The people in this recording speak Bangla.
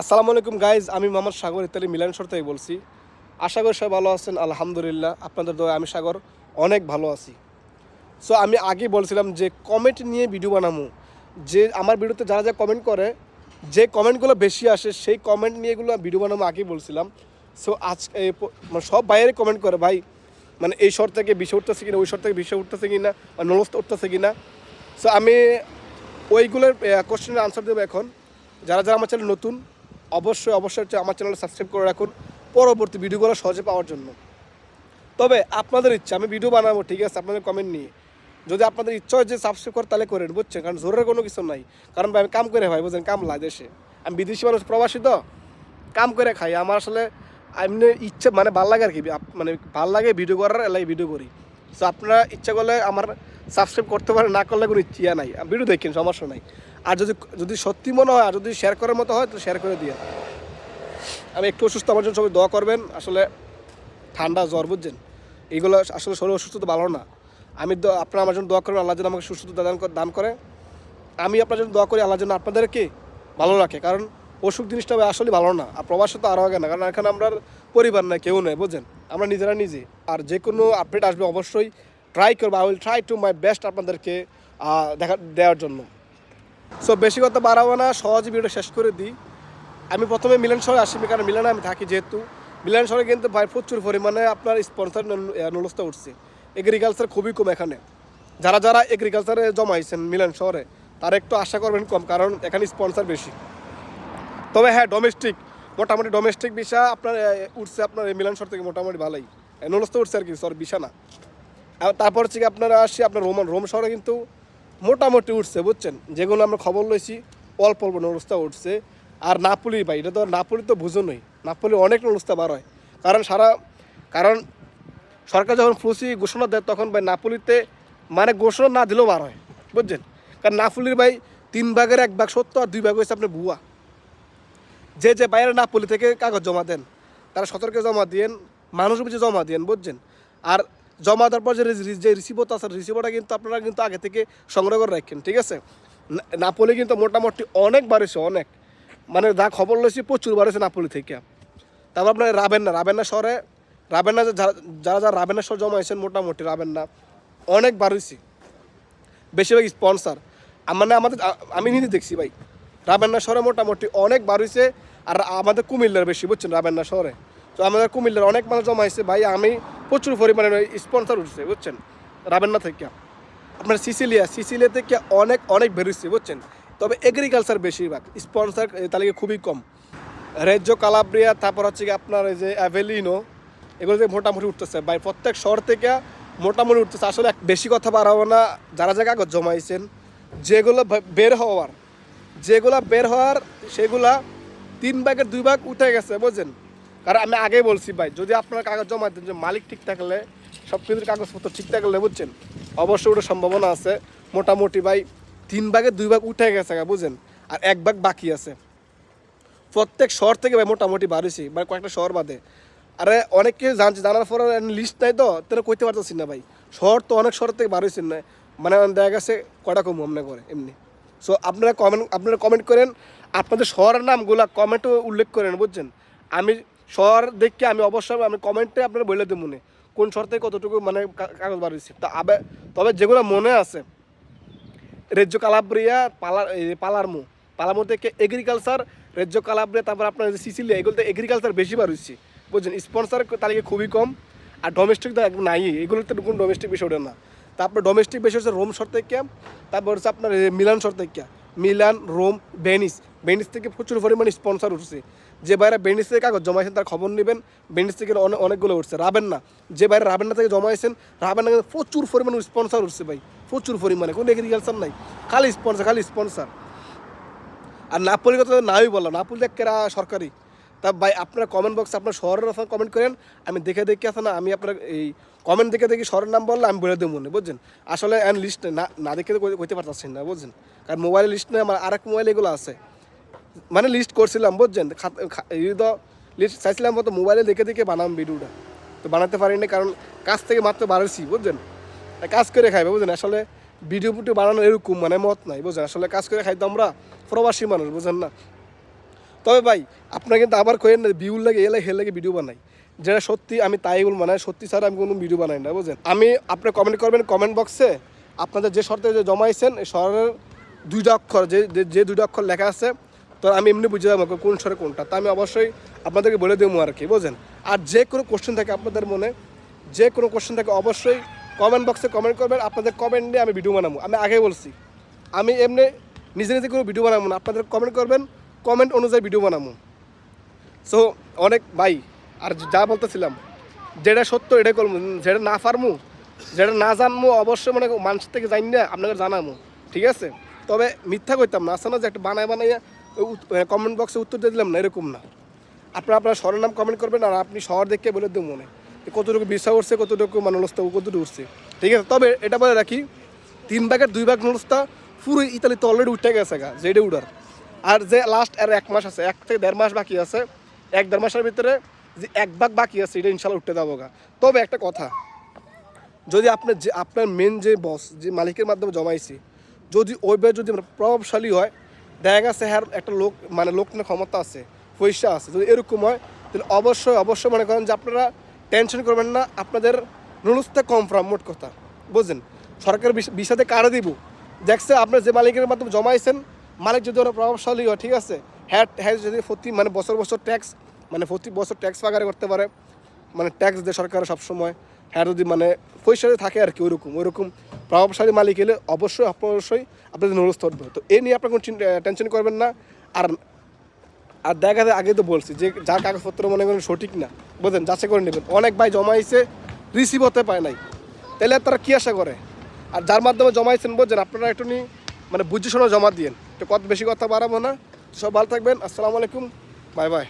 আসসালামু আলাইকুম গাইজ আমি মোহাম্মদ সাগর ইত্যাদি মিলানসর থেকে বলছি। আশা করি সবাই ভালো আছেন, আলহামদুলিল্লাহ। আপনাদের দয়া, আমি সাগর অনেক ভালো আছি। সো আমি আগে বলছিলাম যে কমেন্ট নিয়ে ভিডিও বানাবো যে আমার ভিডিওতে যারা যা কমেন্ট করে, যে কমেন্টগুলো বেশি আসে, সেই কমেন্ট নিয়েগুলো ভিডিও বানাবো আগেই বলছিলাম। সো আজ মানে সব বাইরে কমেন্ট করে, ভাই। মানে এই শহর থেকে বিষয় উঠতেছে কিনা, ওই শহর থেকে বিষয় উঠতেছে কিনা বা নলস্ত উঠতেছে কিনা। সো আমি ওইগুলোর কোশ্চেনের আনসার দেবো এখন। যারা যারা আমার চ্যানেল নতুন অবশ্যই অবশ্যই হচ্ছে আমার চ্যানেল সাবস্ক্রাইব করে রাখুন পরবর্তী ভিডিওগুলো সহজে পাওয়ার জন্য। তবে আপনাদের ইচ্ছা, আমি ভিডিও বানাবো, ঠিক আছে? আপনাদের কমেন্ট নিয়ে। যদি আপনাদের ইচ্ছা হয় যে সাবস্ক্রাইব করে, তাহলে করেন, বুঝছেন? কারণ জোরের কোনো কিছু নাই। কারণ আমি কাম করে ভাই বুঝছেন? কাম লাগে দেশে। আমি বিদেশি মানুষ, প্রবাসী তো। কাম করে খাই। আমার আসলে এমনি ইচ্ছে মানে ভালো লাগে আর কি মানে ভালো লাগে ভিডিও করার এলাই ভিডিও করি। সো আপনারা ইচ্ছা করলে আমার সাবস্ক্রাইব করতে পারেন, না করলে কোনো ইচ্ছা নাই। ভিডিও দেখেন, সমস্যা নাই। আর যদি যদি সত্যি মনে হয়, আর যদি শেয়ার করার মতো হয়, তো শেয়ার করে দিয়ে আমি একটু অসুস্থ, আমার জন্য সবাই দোয়া করবেন। আসলে ঠান্ডা, জ্বর, বুঝছেন? এইগুলো আসলে শরীর অসুস্থতা ভালো না। আমি আপনারা আমার জন্য দোয়া করবেন, আল্লাহ যেন আমাকে সুস্থতা দান দান করে। আমি আপনার জন্য দোয়া করি, আল্লাহ যেন আপনাদেরকে ভালো রাখে। কারণ অসুখ জিনিসটা আসলে ভালো না। আর প্রবাসে তো আরও আগে না। কারণ এখানে আমরা পরিবার নাই, কেউ নেই, বুঝছেন? আমরা নিজেরা নিজে। আর যে কোনো আপডেট আসবে অবশ্যই ট্রাই করব। I will try to my best আপনাদেরকে দেখা, দেওয়ার জন্য। সো বেশি কথা বাড়াবো না, সহজে ভিডিও শেষ করে দিই। আমি প্রথমে মিলন শহরে আসি কারণ মিলনে আমি থাকি যেহেতু। মিলন শহরে কিন্তু ভাই প্রচুর পরিমাণে আপনার স্পন্সর নলস্তা উঠছে। এগ্রিকালচার খুবই কম এখানে। যারা যারা এগ্রিকালচারে জমাইছেন মিলন শহরে, তারা একটু আশা করবেন কম, কারণ এখানে স্পন্সর বেশি। তবে হ্যাঁ ডোমেস্টিক মোটামুটি ডোমেস্টিক বিষা আপনার উঠছে আপনার মিলন শহর থেকে মোটামুটি ভালোই। নলস্তা উঠছে আর কি সর বিষা না। তারপর হচ্ছে আপনারা আসি, আপনার রোমান, রোম শহরে কিন্তু মোটামুটি উঠছে, বুঝছেন? যেগুলো আমরা খবর লইছি, অল্প অল্প নরস্তা উঠছে। আর নাপুলি ভাই, এটা তো নাপুলি তো বুঝো নই। নাপুলি অনেক নরস্তা বার হয়। কারণ সারা, কারণ সরকার যখন ফ্লুসি ঘোষণা দেয়, তখন ভাই নাপুলিতে মানে ঘোষণা না দিলেও বার হয়, বুঝছেন? কারণ নাপুলির ভাই তিন ভাগের এক ভাগ সত্য আর দুই ভাগ হয়েছে আপনার বুয়া যে যে বাইরে নাপুলি থেকে কাগজ জমা দেন, তারা সতর্কে জমা দিয়েন, মানুষ বুঝে জমা দিয়েন, বুঝছেন? আর জমা দেওয়ার পর যে যে আছে রিসিভটা কিন্তু আপনারা কিন্তু আগে থেকে সংগ্রহ করে রাখেন, ঠিক আছে? নাপলি কিন্তু মোটামুটি অনেক বাড়েছে, অনেক। মানে যা খবর লইছি প্রচুর বাড়েছে নাপলি থেকে। তারপর আপনার রাবেন্না রাবেন্না শহরে রাবেন্না যারা যারা রাবেন্না শহর জমাইছেন মোটামুটি রাবেন্না, অনেক বাড়েছি। বেশিরভাগ স্পন্সার মানে আমাদের আমি নিজে দেখছি ভাই, রাবেন্না শহরে মোটামুটি অনেক হয়েছে আর আমাদের কুমিল্লার বেশি, বুঝছেন? রাবেন্না শহরে। তো আমাদের কুমিল্লার অনেক মানুষ জমা ভাই, আমি প্রচুর পরিমাণে স্পন্সার উঠছে, বুঝছেন? রাবেন্না থেকে। আপনার সিসিলিয়া সিসিলিয়া থেকে অনেক অনেক বেরোচ্ছে বুঝছেন? তবে এগ্রিকালচার বেশিরভাগ স্পন্সার তালিকা খুবই কম। রেজ্জো কালাব্রিয়া তারপর হচ্ছে কি আপনার এই যে অ্যাভেলিনো এগুলো থেকে মোটামুটি উঠতেছে। ভাই, প্রত্যেক শহর থেকে মোটামুটি উঠতেছে। আসলে এক- বেশি কথা বাড়াবো না, যারা যা কাগজ জমাইছেন, যেগুলো বের হওয়ার, যেগুলা বের হওয়ার, সেগুলা তিন ভাগের দুই ভাগ উঠে গেছে, বুঝছেন? কারণ আমি আগেই বলছি ভাই, যদি আপনার কাগজ জমা দেন যে মালিক ঠিক থাকলে, সব কিছুর কাগজপত্র ঠিক থাকলে, বুঝছেন? অবশ্যই ওটা সম্ভাবনা আছে। মোটামুটি ভাই, তিন ভাগে দুই ভাগ উঠে গেছে বুঝছেন? আর এক ভাগ বাকি আছে। প্রত্যেক শহর থেকে ভাই মোটামুটি বাড়িছি মানে কয়েকটা শহর বাদে। আরে, অনেক কিছু জানছি, জানার পর লিস্ট নাই তো তারা কইতে পারতেছি না ভাই। শহর তো অনেক শহর থেকে বাড়িছি না মানে দেখা গেছে কটা কম মনে করে, এমনি। সো আপনারা কমেন্ট আপনারা কমেন্ট করেন, আপনাদের শহরের নামগুলো কমেন্টও উল্লেখ করেন, বুঝছেন? আমি শহর দেখে আমি অবশ্যই আমি কমেন্টে আপনারা বলে দেবো মনে। কোন শহর থেকে কতটুকু মানে কাগজ বাড়িয়েছি তা আবে, তবে যেগুলো মনে আছে, রেজ্জো কালাব্রিয়া পালার পালারমো পালামো থেকে এগ্রিকালচার রেজ্জো কালাব্রিয়া তারপর আপনার যে সিসিলিয়া, এগুলোতে এগ্রিকালচার বেশি বার হচ্ছে বুঝছেন? স্পন্সার তালিকা খুবই কম, আর ডোমেস্টিক তো একদম নাই। এগুলোতে কোনো ডোমেস্টিক বেশি ওঠে না। তারপর ডোমেস্টিক বেশি হচ্ছে রোম শহর থেকে, তারপর হচ্ছে আপনার মিলান শহর থেকে। Milan, Rome, Venice. ভেনিস থেকে প্রচুর পরিমাণে স্পন্সার উঠছে। যে বাইরে ভেনিস থেকে কাগজ জমাইছেন তার খবর নেবেন। ভেনিস থেকে অনেক অনেকগুলো উঠছে। রাবেন না যে বাইরে রাবেন না থেকে জমাইছেন রাবেন না প্রচুর পরিমাণে স্পন্সার উঠছে ভাই। প্রচুর পরিমাণে। কোনো এগ্রিকালচার নাই। খালি স্পন্সার খালি স্পন্সার আর নাপোলির কথা নাই বললাম। নাপোলি একেরা সরকারি। তা ভাই, আপনারা কমেন্ট বক্সে আপনার শহরের কথা কমেন্ট করেন। আমি দেখে দেখে আছে না, আমি আপনার এই কমেন্ট দেখে দেখি শহরের নাম বললে আমি বলে দেবো মনে, বুঝছেন? আসলে অ্যান লিস্ট না না দেখে তো কই- কইতে পারতেছি না, বুঝছেন? কারণ মোবাইলে লিস্ট নেই আমার আরেক মোবাইল এগুলো আছে। মানে লিস্ট করছিলাম, বুঝছেন? তো লিস্ট চাইছিলাম মতো মোবাইলে দেখে দেখে বানাম ভিডিওটা। তো বানাতে পারিনি কারণ কাজ থেকে মাত্র বাড়াইছি বুঝছেন? কাজ করে খাইবে বুঝলেন আসলে ভিডিও ফুটিও বানানো এরকম মানে মত নাই বুঝলেন আসলে কাজ করে খাই তো আমরা প্রবাসী মানুষ বুঝেন না? তবে ভাই, আপনারা কিন্তু আবার কয়েন না লাগে এ লাগে হে লাগে ভিডিও বানাই। যেটা সত্যি আমি তাই মানে সত্যি স্যার আমি কোনো ভিডিও বানাই না বুঝলেন আমি আপনি কমেন্ট করবেন কমেন্ট বক্সে আপনাদের যে শর্তে যে জমাইছেন শহরের দুইটা অক্ষর, যে, যে- দুইটা অক্ষর লেখা আছে, তো আমি এমনি বুঝে যাব কোন স্বরে কোনটা। তা আমি অবশ্যই আপনাদেরকে বলে দেবো আর কি বুঝলেন আর যে কোনো কোশ্চেন থাকে আপনাদের মনে, যে কোনো কোশ্চেন থাকে অবশ্যই কমেন্ট বক্সে কমেন্ট করবেন, আপনাদের কমেন্ট নিয়ে আমি ভিডিও বানাবো। আমি আগে বলছি, আমি এমনি নিজে নিজে কোনো ভিডিও বানাবো না, আপনাদের কমেন্ট করবেন কমেন্ট অনুযায়ী ভিডিও বানাবো। সো অনেক ভাই আর যা বলতেছিলাম, যেটা সত্য এটা করব, যেটা না পারমু, যেটা না জানব অবশ্যই মানে মানুষের থেকে জানি না, আপনাকে জানাব ঠিক আছে? তবে মিথ্যা করতাম না আসলে না যে একটা বানায় বানাইয়া কমেন্ট বক্সে উত্তর দিয়ে দিলাম না, এরকম না। আপনারা আপনার শহরের নাম কমেন্ট করবেন আর আপনি শহর দেখে বলে দেবো মনে। কতটুকু বিশ্বাস উঠছে, কতটুকু মানে নুলস্তা কতটুকু উঠছে। ঠিক আছে? তবে এটা বলে রাখি, তিন ভাগের দুই ভাগ নুলস্তা পুরো ইতালিতে অলরেডি উঠে গেছে গা যেটা উড়ার। আর যে লাস্ট আর এক মাস আছে, এক থেকে দেড় মাস বাকি আছে, এক দেড় মাসের ভিতরে যে এক ভাগ বাকি আছে, এটা ইনশাল্লাহ উঠতে দেবো গা তবে একটা কথা, যদি আপনার যে, আপনার মেন যে বস যে মালিকের মাধ্যমে জমাইছি, যদি ওইভাবে যদি মানে প্রভাবশালী হয়, দেখা গেছে হ্যার একটা লোক মানে লোক না ক্ষমতা আছে, পয়সা আছে, যদি এরকম হয়, তাহলে অবশ্যই অবশ্যই মনে করেন যে আপনারা টেনশন করবেন না, আপনাদের নুলুস্তা কনফার্ম মোট কথা। বুঝলেন সরকার বিষ- বিষাদে কারা দিব। দেখছে আপনার যে মালিকের মাধ্যমে জমাইছেন, মালিক যদি ওরা প্রভাবশালী হয়, ঠিক আছে? হ্যাঁ হ্যাঁ যদি প্রতি মানে বছর বছর ট্যাক্স মানে প্রতি বছর ট্যাক্স পাগারে করতে পারে। মানে ট্যাক্স দেয় সরকার সবসময়। হ্যাঁ যদি মানে পয়সা যদি থাকে আর কি, ওইরকম ওইরকম প্রভাবশালী মালিক এলে অবশ্যই অবশ্যই আপনাদের নুরস্থ উঠবে তো এ নিয়ে আপনার কোনো টেনশন করবেন না। আর আর দেখা যায়, আগে তো বলছি যে যার কাগজপত্র মনে করেন সঠিক না, বুঝলেন? যাচাই করে নেবেন। অনেক ভাই জমাইছে রিসিভ হতে পায় নাই। তাহলে তারা কী আশা করে? আর যার মাধ্যমে জমাইছেন বুঝছেন আপনারা একটু মানে বুঝে শোনা জমা দিয়েন। তো কত বেশি কথা বাড়াবো না? সব ভালো থাকবেন। আসসালামু আলাইকুম। Bye bye.